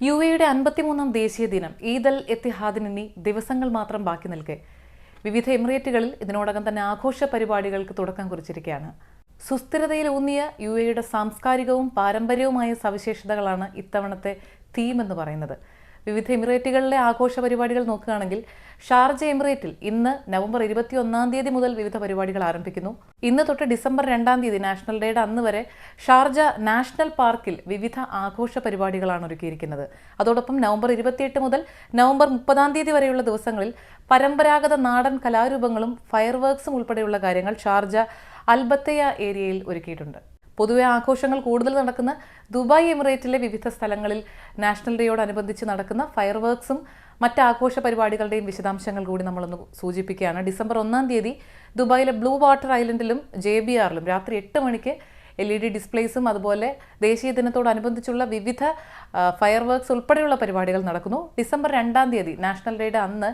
U എയുടെ അൻപത്തിമൂന്നാം ദേശീയ ദിനം ഈദൽ എത്തിഹാദിന് ദിവസങ്ങൾ മാത്രം ബാക്കി നിൽക്കെ വിവിധ എമിറേറ്റുകളിൽ ഇതിനോടകം തന്നെ ആഘോഷ പരിപാടികൾക്ക് തുടക്കം കുറിച്ചിരിക്കുകയാണ് സുസ്ഥിരതയിലൂന്നിയ യു എയുടെ സാംസ്കാരികവും പാരമ്പര്യവുമായ സവിശേഷതകളാണ് ഇത്തവണത്തെ തീം എന്ന് പറയുന്നത്. വിവിധ എമിറേറ്റുകളിലെ ആഘോഷ പരിപാടികൾ നോക്കുകയാണെങ്കിൽ ഷാർജ എമിറേറ്റിൽ ഇന്ന് നവംബർ ഇരുപത്തി ഒന്നാം തീയതി മുതൽ വിവിധ പരിപാടികൾ ആരംഭിക്കുന്നു. ഇന്ന് തൊട്ട് ഡിസംബർ രണ്ടാം തീയതി നാഷണൽ ഡേയുടെ അന്ന് വരെ ഷാർജ നാഷണൽ പാർക്കിൽ വിവിധ ആഘോഷ പരിപാടികളാണ് ഒരുക്കിയിരിക്കുന്നത്. അതോടൊപ്പം നവംബർ ഇരുപത്തിയെട്ട് മുതൽ നവംബർ മുപ്പതാം തീയതി വരെയുള്ള ദിവസങ്ങളിൽ പരമ്പരാഗത നാടൻ കലാരൂപങ്ങളും ഫയർ വർക്ക്സും ഉൾപ്പെടെയുള്ള കാര്യങ്ങൾ ഷാർജ അൽബത്തയ ഏരിയയിൽ ഒരുക്കിയിട്ടുണ്ട്. പൊതുവെ ആഘോഷങ്ങൾ കൂടുതൽ നടക്കുന്ന ദുബായ് എമിറേറ്റിലെ വിവിധ സ്ഥലങ്ങളിൽ നാഷണൽ ഡേയോടനുബന്ധിച്ച് നടക്കുന്ന ഫയർ വർക്ക്സും മറ്റ് ആഘോഷ പരിപാടികളുടെയും വിശദാംശങ്ങൾ കൂടി നമ്മളൊന്ന് സൂചിപ്പിക്കുകയാണ്. ഡിസംബർ ഒന്നാം തീയതി ദുബായിലെ ബ്ലൂ വാട്ടർ ഐലൻഡിലും ജെ ബി ആറിലും രാത്രി എട്ട് മണിക്ക് എൽ ഇ ഡി ഡിസ്പ്ലേസും അതുപോലെ ദേശീയ ദിനത്തോടനുബന്ധിച്ചുള്ള വിവിധ ഫയർ വർക്ക്സ് ഉൾപ്പെടെയുള്ള പരിപാടികൾ നടക്കുന്നു. ഡിസംബർ രണ്ടാം തീയതി നാഷണൽ ഡേയുടെ അന്ന്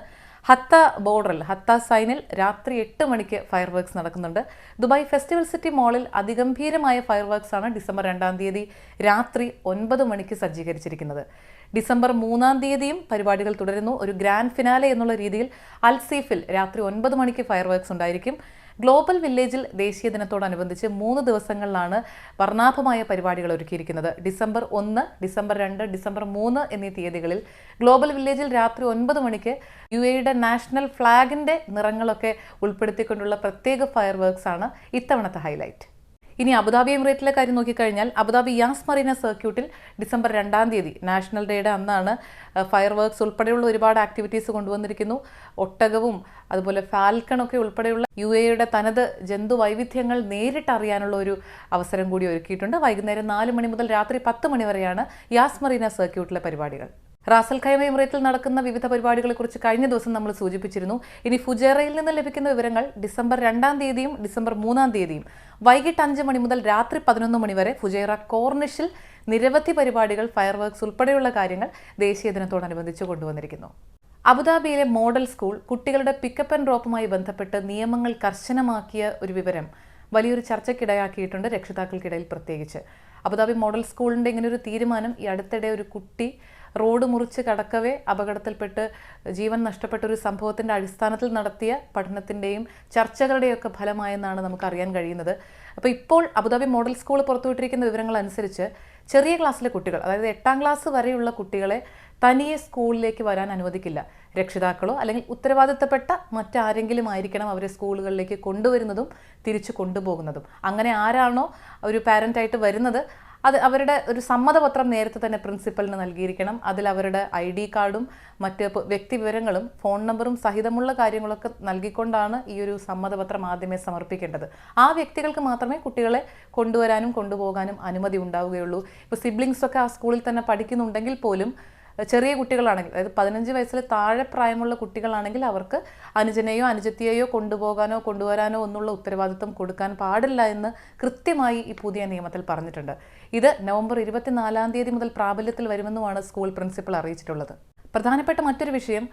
ഹത്ത ബോർഡറിൽ ഹത്ത സൈനിൽ രാത്രി എട്ട് മണിക്ക് ഫയർ വർക്ക്സ് നടക്കുന്നുണ്ട്. ദുബായ് ഫെസ്റ്റിവൽ സിറ്റി മോളിൽ അതിഗംഭീരമായ ഫയർ വർക്ക്സ് ആണ് ഡിസംബർ രണ്ടാം തീയതി രാത്രി ഒൻപത് മണിക്ക് സജ്ജീകരിച്ചിരിക്കുന്നത്. ഡിസംബർ മൂന്നാം തീയതിയും പരിപാടികൾ തുടരുന്നു. ഒരു ഗ്രാൻഡ് ഫിനാലെ എന്നുള്ള രീതിയിൽ അൽസീഫിൽ രാത്രി ഒൻപത് മണിക്ക് ഫയർ വർക്ക്സ് ഉണ്ടായിരിക്കും. ഗ്ലോബൽ വില്ലേജിൽ ദേശീയ ദിനത്തോടനുബന്ധിച്ച് മൂന്ന് ദിവസങ്ങളിലാണ് വർണാഭമായ പരിപാടികൾ ഒരുക്കിയിരിക്കുന്നത്. ഡിസംബർ ഒന്ന് ഡിസംബർ രണ്ട് ഡിസംബർ മൂന്ന് എന്നീ തീയതികളിൽ ഗ്ലോബൽ വില്ലേജിൽ രാത്രി ഒൻപത് മണിക്ക് യു എയുടെ നാഷണൽ ഫ്ലാഗിന്റെ നിറങ്ങളൊക്കെ ഉൾപ്പെടുത്തിക്കൊണ്ടുള്ള പ്രത്യേക ഫയർ വർക്ക്സ് ആണ് ഇത്തവണത്തെ ഹൈലൈറ്റ്. ഇനി അബുദാബി എമിറേറ്റിലെ കാര്യം നോക്കിക്കഴിഞ്ഞാൽ അബുദാബി യാസ് മറീന സർക്യൂട്ടിൽ ഡിസംബർ രണ്ടാം തീയതി നാഷണൽ ഡേയുടെ അന്നാണ് ഫയർ വർക്ക്സ് ഉൾപ്പെടെയുള്ള ഒരുപാട് ആക്ടിവിറ്റീസ് കൊണ്ടുവന്നിരിക്കുന്നു. ഒട്ടകവും അതുപോലെ ഫാൽക്കണൊക്കെ ഉൾപ്പെടെയുള്ള യു എയുടെ തനത് ജന്തു വൈവിധ്യങ്ങൾ നേരിട്ടറിയാനുള്ള ഒരു അവസരം കൂടി ഒരുക്കിയിട്ടുണ്ട്. വൈകുന്നേരം നാല് മണി മുതൽ രാത്രി പത്ത് മണി വരെയാണ് യാസ് മറീന സർക്യൂട്ടിലെ പരിപാടികൾ. റാസൽ ഖൈമ എമിറേറ്റിൽ നടക്കുന്ന വിവിധ പരിപാടികളെക്കുറിച്ച് കഴിഞ്ഞ ദിവസം നമ്മൾ സൂചിപ്പിച്ചിരുന്നു. ഇനി ഫുജേറയിൽ നിന്ന് ലഭിക്കുന്ന വിവരങ്ങൾ ഡിസംബർ രണ്ടാം തീയതിയും ഡിസംബർ മൂന്നാം തീയതിയും. വൈകിട്ട് അഞ്ച് മണി മുതൽ രാത്രി പതിനൊന്ന് മണി വരെ ഫുജേറ കോർണിഷിൽ നിരവധി പരിപാടികൾ ഫയർ വർക്ക്സ് ഉൾപ്പെടെയുള്ള കാര്യങ്ങൾ ദേശീയ ദിനത്തോടനുബന്ധിച്ച് കൊണ്ടുവന്നിരിക്കുന്നു. അബുദാബിയിലെ മോഡൽ സ്കൂൾ കുട്ടികളുടെ പിക്കപ്പ് ആൻഡ് ഡ്രോപ്പുമായി ബന്ധപ്പെട്ട് നിയമങ്ങൾ കർശനമാക്കിയ ഒരു വിവരം വലിയൊരു ചർച്ചയ്ക്കിടയാക്കിയിട്ടുണ്ട് രക്ഷിതാക്കൾക്കിടയിൽ പ്രത്യേകിച്ച്. അബുദാബി മോഡൽ സ്കൂളിന്റെ ഇങ്ങനെ ഒരു തീരുമാനം ഈ അടുത്തിടെ ഒരു കുട്ടി റോഡ് മുറിച്ച് കടക്കവേ അപകടത്തിൽപ്പെട്ട് ജീവൻ നഷ്ടപ്പെട്ട ഒരു സംഭവത്തിന്റെ അടിസ്ഥാനത്തിൽ നടത്തിയ പഠനത്തിന്റെയും ചർച്ചകളുടെയൊക്കെ ഫലമായെന്നാണ് നമുക്ക് അറിയാൻ കഴിയുന്നത്. അപ്പോൾ ഇപ്പോൾ അബുദാബി മോഡൽ സ്കൂൾ പുറത്തുവിട്ടിരിക്കുന്ന വിവരങ്ങൾ അനുസരിച്ച് ചെറിയ ക്ലാസ്സിലെ കുട്ടികൾ അതായത് എട്ടാം ക്ലാസ് വരെയുള്ള കുട്ടികളെ തനിയെ സ്കൂളിലേക്ക് വരാൻ അനുവദിക്കില്ല. രക്ഷിതാക്കളോ അല്ലെങ്കിൽ ഉത്തരവാദിത്തപ്പെട്ട മറ്റാരെങ്കിലും ആയിരിക്കണം അവരെ സ്കൂളുകളിലേക്ക് കൊണ്ടുവരുന്നതും തിരിച്ചു കൊണ്ടുപോകുന്നതും. അങ്ങനെ ആരാണോ ഒരു പാരന്റായിട്ട് വരുന്നത് അത് അവരുടെ ഒരു സമ്മതപത്രം നേരത്തെ തന്നെ പ്രിൻസിപ്പലിന് നൽകിയിരിക്കണം. അതിൽ അവരുടെ ഐ ഡി കാർഡും മറ്റ് വ്യക്തി വിവരങ്ങളും ഫോൺ നമ്പറും സഹിതമുള്ള കാര്യങ്ങളൊക്കെ നൽകിക്കൊണ്ടാണ് ഈ ഒരു സമ്മതപത്രം ആദ്യമേ സമർപ്പിക്കേണ്ടത്. ആ വ്യക്തികൾക്ക് മാത്രമേ കുട്ടികളെ കൊണ്ടുവരാനും കൊണ്ടുപോകാനും അനുമതി ഉണ്ടാവുകയുള്ളൂ. ഇപ്പോൾ സിബ്ലിങ്സ് ഒക്കെ ആ സ്കൂളിൽ തന്നെ പഠിക്കുന്നുണ്ടെങ്കിൽ പോലും ചെറിയ കുട്ടികളാണെങ്കിൽ അതായത് പതിനഞ്ച് വയസ്സിൽ താഴെ പ്രായമുള്ള കുട്ടികളാണെങ്കിൽ അവർക്ക് അനുജനെയോ അനുജത്തിയെയോ കൊണ്ടുപോകാനോ കൊണ്ടുവരാനോ ഒന്നുള്ള ഉത്തരവാദിത്വം കൊടുക്കാൻ പാടില്ല എന്ന് കൃത്യമായി ഈ പുതിയ നിയമത്തിൽ പറഞ്ഞിട്ടുണ്ട്. ഇത് നവംബർ ഇരുപത്തിനാലാം തീയതി മുതൽ പ്രാബല്യത്തിൽ വരുമെന്നുമാണ് സ്കൂൾ പ്രിൻസിപ്പൽ അറിയിച്ചിട്ടുള്ളത്. പ്രധാനപ്പെട്ട മറ്റൊരു വിഷയം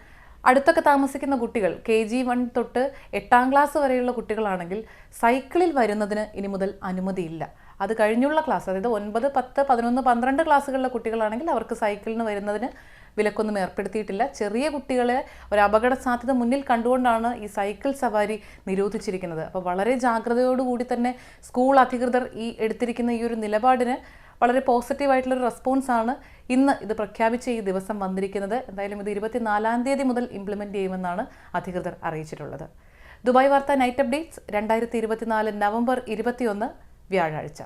അടുത്തൊക്കെ താമസിക്കുന്ന കുട്ടികൾ കെ ജി വൺ തൊട്ട് എട്ടാം ക്ലാസ് വരെയുള്ള കുട്ടികളാണെങ്കിൽ സൈക്കിളിൽ വരുന്നതിന് ഇനി മുതൽ അനുമതിയില്ല. അത് കഴിഞ്ഞുള്ള ക്ലാസ് അതായത് ഒൻപത് പത്ത് പതിനൊന്ന് പന്ത്രണ്ട് ക്ലാസ്സുകളിലെ കുട്ടികളാണെങ്കിൽ അവർക്ക് സൈക്കിളിന് വരുന്നതിന് വിലക്കൊന്നും ഏർപ്പെടുത്തിയിട്ടില്ല. ചെറിയ കുട്ടികളെ ഒരു അപകട സാധ്യത മുന്നിൽ കണ്ടുകൊണ്ടാണ് ഈ സൈക്കിൾ സവാരി നിരോധിച്ചിരിക്കുന്നത്. അപ്പോൾ വളരെ ജാഗ്രതയോടുകൂടി തന്നെ സ്കൂൾ അധികൃതർ ഈ എടുത്തിരിക്കുന്ന ഈ ഒരു നിലപാടിന് വളരെ പോസിറ്റീവായിട്ടുള്ളൊരു റെസ്പോൺസ് ആണ് ഇന്ന് ഇത് പ്രഖ്യാപിച്ച ഈ ദിവസം വന്നിരിക്കുന്നത്. എന്തായാലും ഇത് ഇരുപത്തിനാലാം തീയതി മുതൽ ഇംപ്ലിമെന്റ് ചെയ്യുമെന്നാണ് അധികൃതർ അറിയിച്ചിട്ടുള്ളത്. ദുബായ് വാർത്ത നൈറ്റ് അപ്ഡേറ്റ്സ് രണ്ടായിരത്തി ഇരുപത്തിനാല് നവംബർ ഇരുപത്തിയൊന്ന്. വ്യാഴാഴ്ച.